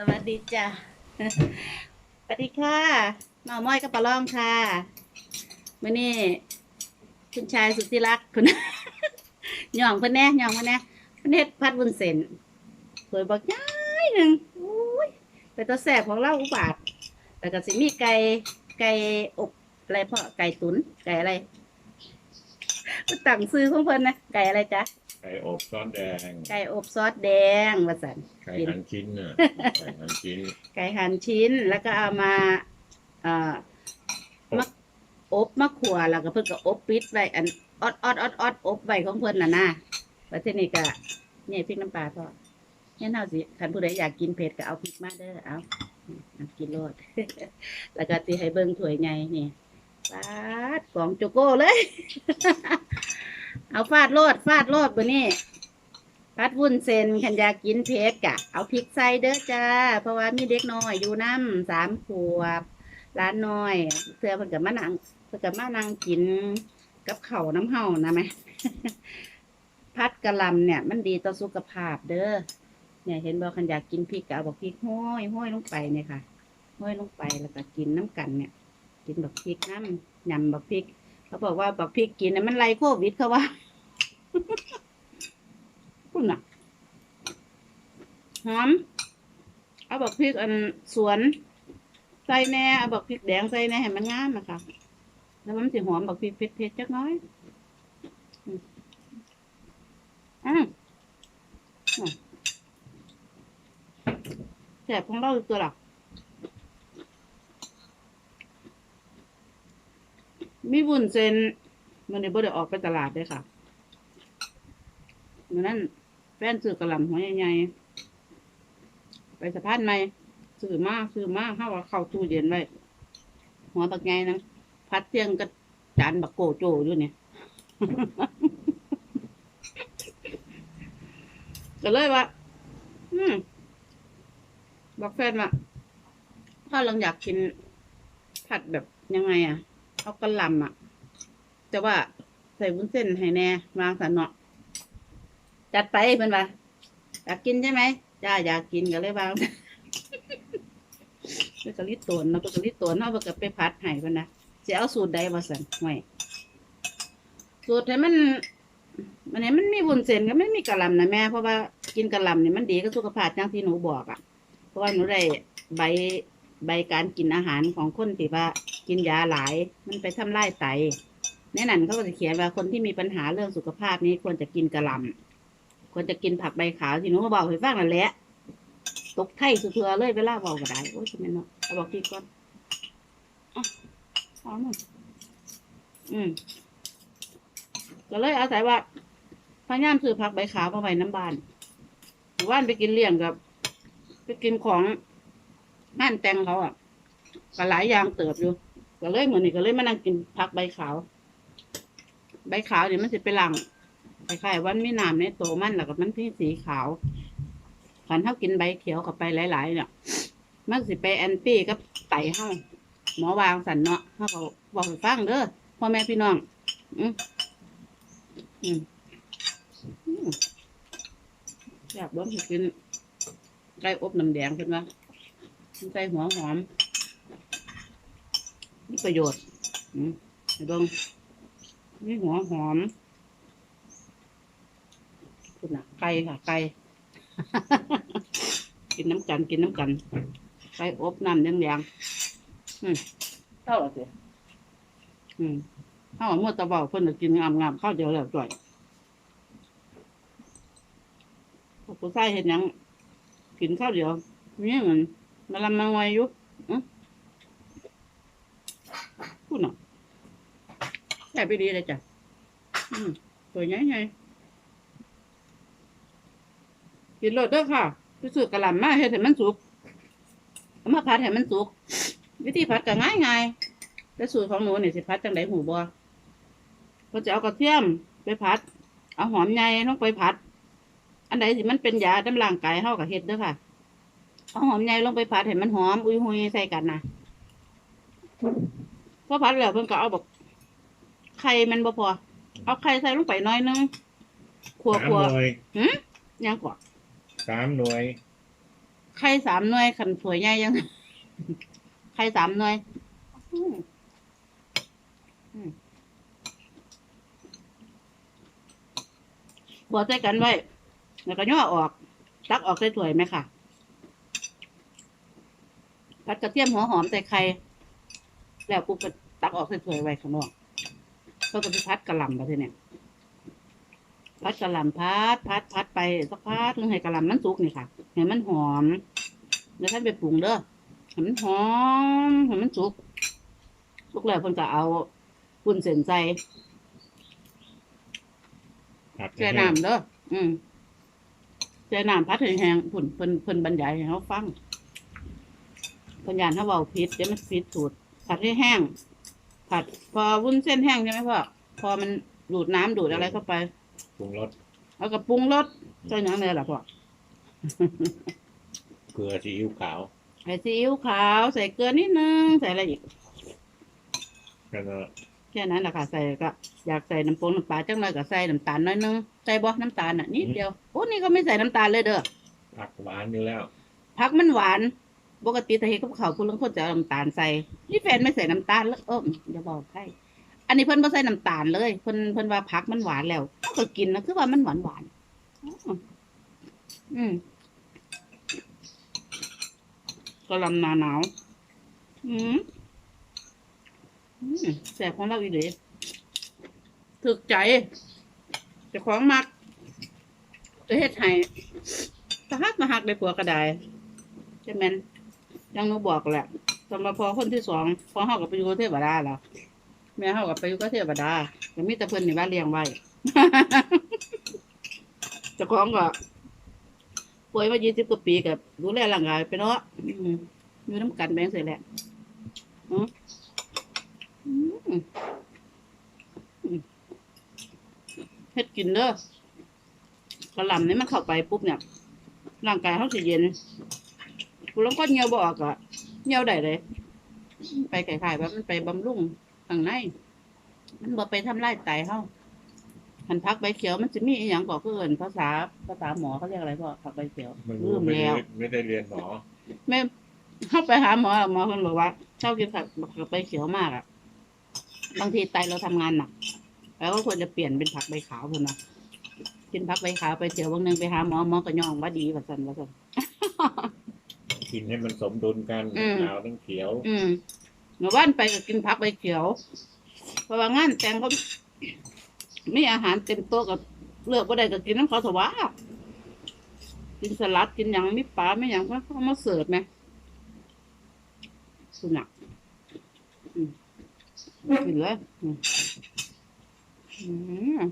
สวัสดีจ้ะสวัสดีค่ะมาม้อยกับปลาล่องค่ะมื่อนี้คุณชายสุดที่รักคุณหย่องเพิ่นแน่หย่องเพิ่นแน่เพิ่นเฮ็ดพัดวุ้นเส้นสวยบักย้ายหนึ่งอุ้ยเป็นตัวแสบของเราอุบาทแล้วก็สิมีไก่ไก่อบอะไรพ่อไก่ตุ๋นไก่อะไรตั้งซื้อของเพิ่นนะไก่อะไรจ๊ะ ไก่อบซอสแดง ไก่อบซอสแดงว่าสันไก่หั่นชิ้นน่ะ ไก่หั่นชิ้น ไก่หั่นชิ้นแล้วก็เอามาเอ่ออบมะอบมะขัวแล้วก็เพิ่นก็อบปิดไว้อันออดออดออดออดอบไว้ของเพิ่นน่ะนะแล้วทีนี้ก็เนี่ยพริกน้ำปลาพ่อเนี่ยเฮาสิคันผู้ใดอยากกินเผ็ดก็เอาพริกมาเด้อเอาเอากินโลด แล้วก็ตีให้เบิ่งถ้วยใหญ่นี่ฟาดของโจโก้เลย เอาฟาดโลดฟาดโลดบนนี้พัดวุ้นเส้นขันยากินเผ็ดกะ เอาพริกใส่เด้อจ้า เพราะว่ามีเด็กน้อยอยู่น้ำสามขวบร้านน้อยเพื่อเพิ่นกับมานั่งเพิ่นกับมานั่งกินกับเข้าน้ำเฮานะไหมพัดกระลำเนี่ย มันดีต่อสุขภาพเด้อเนี่ยเห็นบอกขันอยากกินพริกก็เอาบอกพริกห้อยห้อยลงไปเนี่ยค่ะห้อยลงไปแล้วก็กินน้ำกันเนี่ย กินบักพริกน้ำยำบักพริก เขาบอกว่าบักพริกกินน่ะมันไล่โควิดเขาว่าคุณน่ะหอมเอาบักพริกอันสวนใส่แน่เอาบักพริกแดงใส่แน่ให้มันงามนะคะแล้วมันสิหอมบักพริกเผ็ดๆจักน้อยอืมอืมอืมแสบของเราอีกตัวหรอ มีบุญเซนมันนี้บ่ได้ออกไปตลาดเลยค่ะมันนั้นแฟนซื้อกระหล่ำหัวใหญ่ๆไปสะพานใหม่ซื้อมากซื้อมาเข้าว่าเข้าตู้เย็นไว้หัวบักไงนะพัดเตียงกับจานบักโกโจอยู่เนี่ยก็เลยว่า อืมบอกแฟนว่าถ้าเราอยากกินผัดแบบยังไงอะ เอากระลำอะ แต่ว่าใส่วุ้นเส้นให้แน่วางสันเนาะจัดไปเพื่อนว่าอยากกินใช่ไหมจ้าอยากกินก็เลยวางเพื่อกะลิตวนเนาะเพื่อกะลิตวนเนาะเพื่อกะไปพัดให้เพื่อนนะจะเอาสูตรใดมาสั่นไว้สูตรให้มันมันนี้มันมีวุ้นเส้นก็ไม่มีกระลำนะแม่เพราะว่ากินกระลำเนี่ยมันดีกับสุขภาพอย่างที่หนูบอกอะ เพราะว่าหนูได้ใบ ใบการกินอาหารของคนที่ว่ากินยาหลาย มันไปทำลายไตในนั้นเขาก็จะเขียนว่าคนที่มีปัญหาเรื่องสุขภาพนี้ควรจะกินกะหล่ำควรจะกินผักใบขาวที่หนูมาบอกให้ฟังนั่นแหละตกไข่สุดเทือเลยเวลาบอกก็ได้โอ้ยทำไมเนาะเอาบอกพี่ก่อนอะเอาหน่อยอืมก็เลยอาศัยว่าพยายามซื้อผักใบขาวมาไว้น้ำบานหมู่านไปกินเลี้ยงกับ ไปกินของ งานแต่งเขาอะก็หลายอย่างเติบอยู่ก็เลยเหมือนนี่ก็เลยมานั่งกินผักใบขาว ใบขาวเนี่ยมันจะเป็นหลังคล้ายๆวันมีน้ำในโตมันแล้วก็มันที่สีขาวขันเท่ากินใบเขียวเข้าไปหลาย ๆ เนี่ยมันสิไปแอนตี้กับไตเฮาหมอวางสันเนาะเฮาก็บอกให้ฟังเด้อพ่อแม่พี่น้อง อืมอืมอืมอยากบ่สิกินไก่อบน้ำแดงเพิ่นว่า ใส่หัวหอมมีประโยชน์อืมให้เบิ่งมีหัวหอมคุณน่ะไก่ค่ะไก่ กินน้ำกันกินน้ำกันไก่อบน้ำแดงๆอืมเท่าไหร่สิอืมเท่าหมดตะเบาเพิ่นจะกินงามๆข้าวเดียวแล้วจ่อยผู้ชายเห็นยังกินข้าวเดียวนี่เหมือน มาลำมาไวอยู่อืมพูดเนาะใส่ไปดีเลยจ้ะอืมตัวใหญ่ไงกินรสเด้อค่ะไปซื้อกระหล่ำมาเฮ็ดให้มันสุกเอามาผัดให้มันสุก วิธีผัดก็ง่ายง่ายแต่สูตรของหนูนี่ยสิผัดจังไดหูบ่ก็จะเอากระเทียมไปผัด เอาหอมใหญ่ลงไปผัด อันใดสิมันเป็นยาดำร่างกายเฮาก็เฮ็ดเด้อค่ะ เอาหอมใหญ่ลงไปผัดให้มันหอม อุ้ยหุยใส่กันนะพอผัดแล้วเพิ่นก็เอาแบบไข่มันบ่พอ เอาไข่ใส่ลงไปหน้อยนึงขัวสามขัวหน่วยยังกว่าสามหน่วย ไข่สามหน่วยขันสวยใหญ่ยัง ไข่สามหน่วยอืมอืมบอใส่กันไว้ แล้วก็ย่อออก ตักออกใส่ถ้วยไหมค่ะ ผัดกระเทียมหัวหอมใส่ไข่แล้วกูก็ตักออกใส่ถ้วยไว้ข้างนอกก็จะไปพัดกระหล่ำไปทีเนี่ยพัดกระหล่ำพัดพัดพัดไปสักพักนึงให้กระหล่ำมันสุกนี่ค่ะให้มันหอมแล้วท่านไปปรุงเด้อให้มันหอมให้มันสุกสุกแล้วเพิ่นก็เอาปุ้นเส้นใส่ผัดแช่น้ำเด้ออืมแช่น้ำพัดให้แห้งเพิ่นเพิ่นเพิ่นบรรยายให้เขาฟัง เพิ่นยานเขาเว้าผิดเดี๋ยวมันผิดสูตรผัดให้แห้ง ผัดพอวุ้นเส้นแห้งใช่ไหมพ่อพอมันดูดน้ำดูดอะไรเข้าไป ปรุงรสเอากระปรุงรสใส่หยังเลยล่ะพ่อ เกลือซีอิ๊วขาวใส่ซีอิ๊วขาวใส่เกลือนิดนึงใส่อะไรอีกแค่นั้นแค่นั้นแหละค่ะใส่ก็อยากใส่น้ำปงน้ำปลาจังเลยก็ใส่น้ำตาลน้อยนึงใส่บ่น้ำตาลอะนิดเดียวโอ้นี่ก็ไม่ใส่น้ำตาลเลยเด้อผักหวานอยู่แล้ว ผักมันหวาน ปกติถ้าเฮ็ดกับข้าคุณลุงคนจะเอาน้ำตาลใส่นี่แฟนไม่ใส่น้ำตาลเลยเอออย่าบอกใครอันนี้เพิ่นบ่ใส่น้ำตาลเลยเพิ่นเพิ่นว่าผักมันหวานแล้วเขาก็กินนะคือว่ามันหวานหวานอืมกะลำนาหนาวอืมอืมแสบของเราอีหลีถึกใจจะของมักจะเฮ็ดให้สหักมาหักได้ผัวก็ได้ใช่ไหมน ยังหนูบอกแหละสำหรับพอคนที่สองพอเฮากับไปอยู่กับเทวดาแล้วแม่เฮากับไปอยู่กับเทวดาก็มีแต่เพิ่นนี่ว่าเลี้ยงไว้เจ้าของก็ป่วยมายี่สิบกว่าปีกับดูแลร่างกายไปเนาะอืมอยู่น้ำกันแบงเสร็จแหละเฮ็ดกินเด้อกระหล่ำนี่มันเข้าไปปุ๊บเนี่ยร่างกายเขาสิเย็น กูลองก็เหี่ยวบออกอะเหี่ยวได้เลย ไปไข่ๆแบบมันไปบำรุงข้างใน มันบ่ไปทำลายไตเฮาหันพักใบเขียวมันจะมีอหย่างบอกเพื่อนภาษาภาษาหมอเขาเรียกอะไรพ่อผักใบเขียวไม่ลืรู้มไม่แล้ได้วไม่ได้เรียนหมอแม่เข้าไปหาหมอหมอคนบอกว่าชอบกินผักผักใบเขียวมากอะ บางทีไตเราทำงานหนักแล้วก็ควรจะเปลี่ยนเป็นผักใบขาวคนนะกินผักใบขาวไปเที่ยววันหนึงไปหาหมอหมอก็ย่องว่าดีว่าสันว่าสัน กินให้มันสมดุลกันอืม ขาวทั้งเขียว อืมเมื่อวานไปก็กินผักใบเขียว เพราะว่างานแต่งเขามีอาหารเต็มโต๊ะกับเลือกว่าได้ก็กินน้ำเขาถวากินสลัดกินอย่างมีปลาไม่อย่างเขาเอามาเสิร์ฟไหมสุนัขอืมกินเลยอืมอืม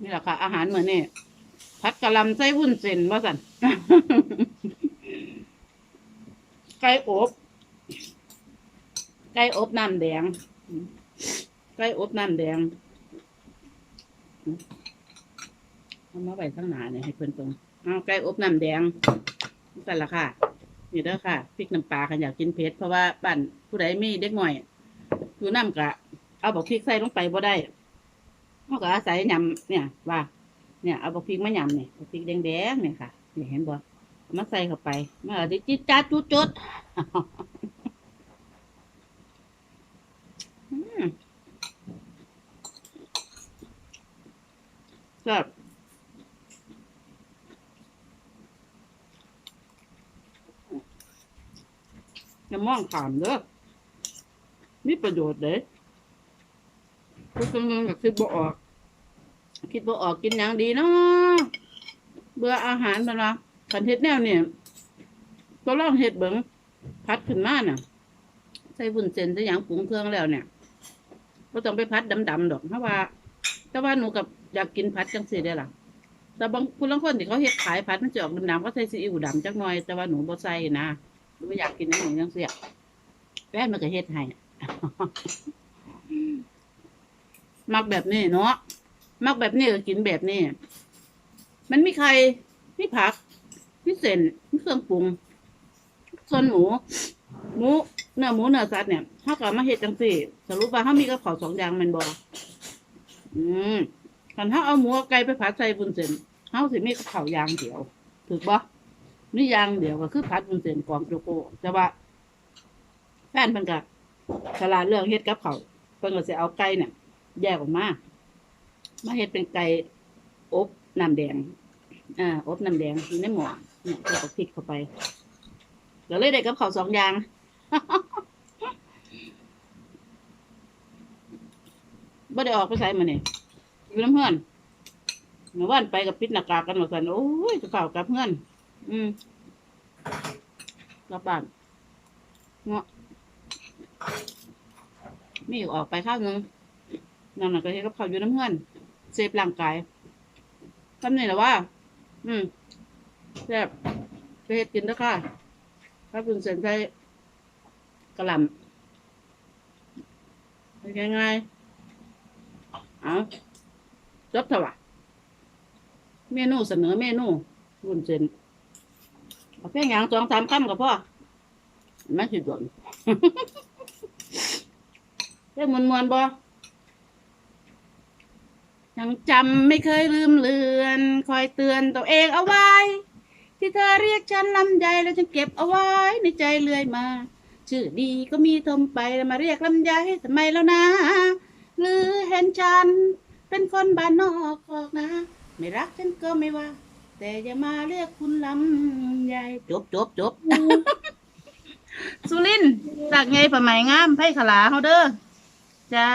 นี่แหละค่ะ อาหารเหมือนนี่ ผัดกะหล่ำไส้วุ้นเส้นว่าสันไก่อบไก่อบน้ำแดงไก่อบน้ำแดงเอามาไว้ข้างหน้าเนี่ยให้เพิ่นตรงเอาไก่อบน้ำแดงนั่นละค่ะนี่เด้อค่ะพริกน้ำปลาคันอยากกินเผ็ดเพราะว่าบ้านผู้ใดไมีเด็กหน่อยอยู่น้ำกะ เอาบอกพริกใส่ลงไปบ่ได้เขาก็อาศัยยำเนี่ยว่า เนี่ยเอาบอกพริกมายำเนี่ยบอกพริกแดงๆเนี่ยค่ะเนี่ยเห็นบ่มาใส่เข้าไปมาเอาที่จิ๊ดจ้าดจุดจุดอืมแซ่บอย่ามองขามเด้อมีประโยชน์เด้ผู้คนนึงอยากคิดบ่ออก คิดบ่ออกกินอย่างดีเนาะเบื่ออาหารมันละคันเฮ็ดแนวเนี่ยก็ลองเฮ็ดเบิงพัดขึ้นมาน่ะ ใส่บุญเส้นใส่หยังปรุงเครื่องแล้วเนี่ยก็ต้องไปพัดดำๆดอกเพราะว่า แต่ว่าหนูกับอยากกินพัดจังสีได้ล่ะแต่บางคนบางคนที่เขาเฮ็ดขายพัดมันจะออกดำๆก็ใส่ซีอิ๊วดำจักหน่อย แต่ว่าหนูบ่ใส่นะหนูบ่อยากกินอันนี้จังเสียแฟนมันก็เฮ็ดให้มักแบบนี้เนาะ มักแบบนี้ก็กินแบบนี้ มันมีไข่มีผักมีเส้นมีเครื่องปรุง ส่วนหมู หมูเนื้อหมูเนื้อสัตว์เนี่ยถ้าเกิดมาเฮ็ดจังสี่สรุปว่าเขามีกับข้าสองอย่างมันบ่อืมคันถ้าเอาหมูไก่ไปผัดใส่บุญเส้นาสิมีกับข้าวยางเดียวถูกบ่มีอยางเดียวก็คือผัดวุ้นเส้นกองโจโก้แต่ว่าแฟนเพิ่นก็ฉลาดเรื่องเฮ็ดกับข้าเพิ่นก็สิเอาไก่เนี่ยแยกออกมา มาเฮ็ดเป็นไก่อบน้ำแดง อ่า อบน้ำแดงอยู่ในหม้อเนี่ยแล้วก็พริกเข้าไปก็เลยได้กับข้าวสองอย่าง บ่ได้ออกไปใส่มาเนี่ยอยู่น้ำเพื่อนเมื่อวานไปกับปิดหน้ากากกันมาสันโอ้ยจะเฝ้ากับเพื่อน อืมกลับบ้านเงาะมีอยู่ออกไปข้าวหนึงนั่นน่ะก็เฮ็ดกับข้าวอยู่น้ำเพื่อน เซฟร่างกายทำนี่แหละว่า อืมแซ่บไปเฮ็ดกินเด้อค่ะถ้าคุณเสนใจกระหล่ำเป็นยังไงเอาจบเถอะวะเมนูเสนอเมนูรุนเส้นเอาเพียงอย่างสองสามคำกับพ่อไม่สิดวนเรื่องมวนมวนๆบ่ ยังจำไม่เคยลืมเลือน คอยเตือนตัวเองเอาไว้ ที่เธอเรียกฉันลำใหญ่แล้วฉันเก็บเอาไว้ในใจเรื่อยมา ชื่อดีก็มีทมไปแล้วมาเรียกลำใหญ่ทำไมแล้วนะ หรือเห็นฉัน เป็นคนบ้านนอกออกนะ ไม่รักฉันก็ไม่ว่า แต่อย่ามาเรียกคุณลำใหญ่จบจบจบสุรินทร์จากไงผ้าไหมงามไพ่ขลาเฮาเด้อจ้า